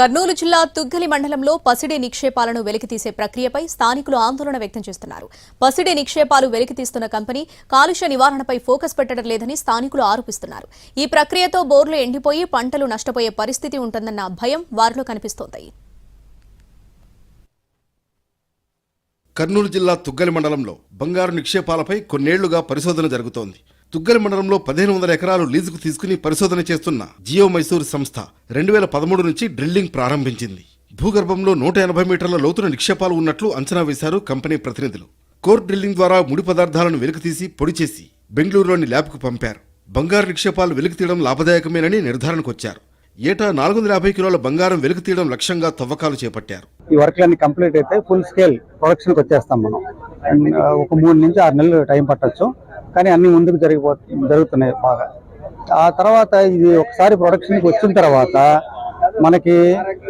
కర్నూలు జిల్లా తుగ్గలి మండలంలో పసిడి నిక్షేపాలను వెలికితీసే ప్రక్రియపై స్థానికులు ఆందోళన వ్యక్తం చేస్తున్నారు. పసిడి నిక్షేపాలు వెలికితీస్తున్న కంపెనీ కాలుష్య నివారణపై ఫోకస్ పెట్టడం లేదని స్థానికులు ఆరోపిస్తున్నారు. ఈ ప్రక్రియతో బోర్లు ఎండిపోయి పంటలు నష్టపోయే పరిస్థితి ఉంటుందన్న భయం వారిలో కనిపిస్తోంది. కర్నూలు జిల్లా తుగ్గలి మండలంలో బంగారు నిక్షేపాలపై కొన్నేళ్ళుగా పరిశోధన జరుగుతోంది. తుగ్గలి మండలంలో పదిహేను వందల ఎకరాలు లీజుకు తీసుకుని పరిశోధన చేస్తున్న జియో మైసూర్ సంస్థ రెండు వేల పదమూడు నుంచి డ్రిల్లింగ్ ప్రారంభించింది. భూగర్భంలో నూట ఎనభై మీటర్ల లోతున నిక్షేపాలు ఉన్నట్లు అంచనా వేశారు కంపెనీ ప్రతినిధులు. కోర్ డ్రిల్లింగ్ ద్వారా ముడి పదార్థాలను వెలికితీసి పొడి చేసి బెంగళూరులోని ల్యాబ్కు పంపారు. బంగారు నిక్షేపాలు వెలికితీయడం లాభదాయకమేనని నిర్ధారణకొచ్చారు. ఏటా నాలుగు వందల యాభై కిలోల బంగారం వెలికితీయడం లక్ష్యంగా తవ్వకాలు చేపట్టారు. ఈ వర్క్లన్నీ కంప్లీట్ అయితే ఫుల్ స్కేల్ ప్రొడక్షన్కి వచ్చేస్తాం మనం ఒక మూడు నుంచి ఆరు నెలలు టైం పట్టచ్చు. కానీ అన్ని ముందుకు జరిగిపో జరుగుతున్నాయి బాగా. ఆ తర్వాత ఇది ఒకసారి ప్రొడక్షన్కి వచ్చిన తర్వాత మనకి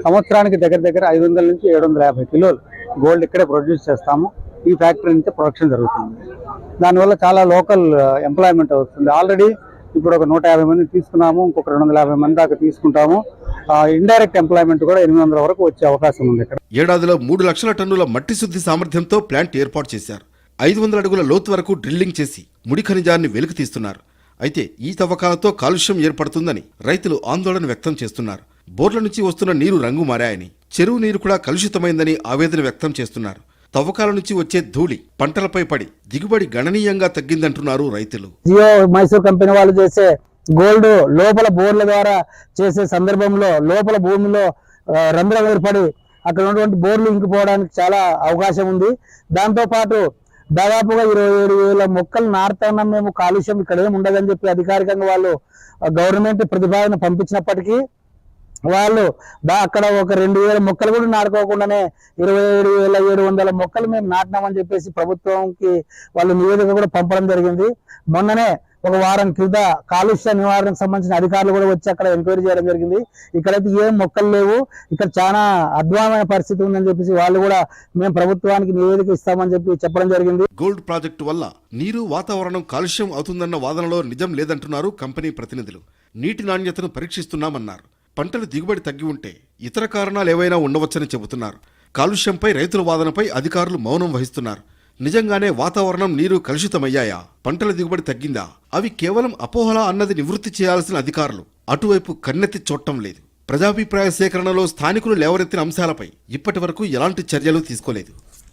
సంవత్సరానికి దగ్గర దగ్గర ఐదు వందల నుంచి ఏడు వందల యాభై కిలోలు గోల్డ్ ఇక్కడే ప్రొడ్యూస్ చేస్తాము. ఈ ఫ్యాక్టరీ నుంచి ప్రొడక్షన్ జరుగుతుంది. దానివల్ల చాలా లోకల్ ఎంప్లాయ్మెంట్ వస్తుంది. ఆల్రెడీ ఇప్పుడు ఒక నూట యాభై మంది తీసుకున్నాము ఇంకొక రెండు వందల యాభై మంది దాకా తీసుకుంటాము. ఇండైరెక్ట్ ఎంప్లాయ్మెంట్ కూడా ఎనిమిది వందల వరకు వచ్చే అవకాశం ఉంది ఇక్కడ. ఏడాదిలో మూడు లక్షల టన్నుల మట్టి శుద్ధి సామర్థ్యంతో ప్లాంట్ ఏర్పాటు చేశారు. ఐదు వందల అడుగుల లోతు వరకు డ్రిల్లింగ్ చేసి ముడి ఖనిజాన్ని వెలికి తీస్తున్నారు. అయితే ఈ తవ్వకాలతో కాలుష్యం ఏర్పడుతుందని రైతులు ఆందోళన వ్యక్తం చేస్తున్నారు. బోర్ల నుంచి వస్తున్న నీరు రంగు మారాయని చెరువు నీరు కూడా కలుషితమైందని ఆవేదన వ్యక్తం చేస్తున్నారు. తవ్వకాల నుంచి వచ్చే ధూళి పంటలపై పడి దిగుబడి గణనీయంగా తగ్గిందంటున్నారు రైతులు. జియో మైసూర్ కంపెనీ వాళ్ళు చేసే గోల్డ్ లోపల బోర్ల ద్వారా చేసే సందర్భంలో లోపల భూమిలో రంధ్రం ఏర్పడి అక్కడ ఉన్నటువంటి బోర్లు ఇంకిపోవడానికి చాలా అవకాశం ఉంది. దాంతోపాటు దాదాపుగా ఇరవై ఏడు వేల మొక్కలు నాటుతున్నాం మేము కాలుష్యం ఇక్కడ ఏమి ఉండదని చెప్పి అధికారికంగా వాళ్ళు గవర్నమెంట్ ప్రతిపాదన పంపించినప్పటికీ వాళ్ళు అక్కడ ఒక రెండు వేల మొక్కలు కూడా నాటుకోకుండానే ఇరవై ఏడు వేల ఏడు వందల మొక్కలు మేము నాటినామని చెప్పేసి ప్రభుత్వంకి వాళ్ళు నివేదిక కూడా పంపడం జరిగింది. మొన్ననే ఒక వారం క్రిత కాలుష్య నివారణకు సంబంధించిన అధికారులు కూడా వచ్చి అక్కడ ఎంక్వైరీ చేయడం జరిగింది. ఇక్కడైతే ఏం మొక్కలు లేవు. ఇక్కడ చాలా అధ్వానమైన పరిస్థితి ఉందని చెప్పేసి వాళ్ళు కూడా మేము ప్రభుత్వానికి నివేదిక ఇస్తామని చెప్పి చెప్పడం జరిగింది. గోల్డ్ ప్రాజెక్టు వల్ల నీరు వాతావరణం కాలుష్యం అవుతుందన్న వాదనలో నిజం లేదంటున్నారు కంపెనీ ప్రతినిధులు. నీటి నాణ్యతను పరీక్షిస్తున్నామన్నారు. పంటలు దిగుబడి తగ్గి ఉంటే ఇతర కారణాలు ఏవైనా ఉండవచ్చని చెబుతున్నారు. కాలుష్యంపై రైతుల వాదనపై అధికారులు మౌనం వహిస్తున్నారు. నిజంగానే వాతావరణం నీరు కలుషితమయ్యాయా? పంటల దిగుబడి తగ్గిందా? అవి కేవలం అపోహలా అన్నది నివృత్తి చేయాల్సిన అధికారులు. అటువైపు కన్నెత్తి చూడటం లేదు. ప్రజాభిప్రాయ సేకరణలో స్థానికులు లేవనెత్తిన అంశాలపై ఇప్పటి వరకు ఎలాంటి చర్యలు తీసుకోలేదు.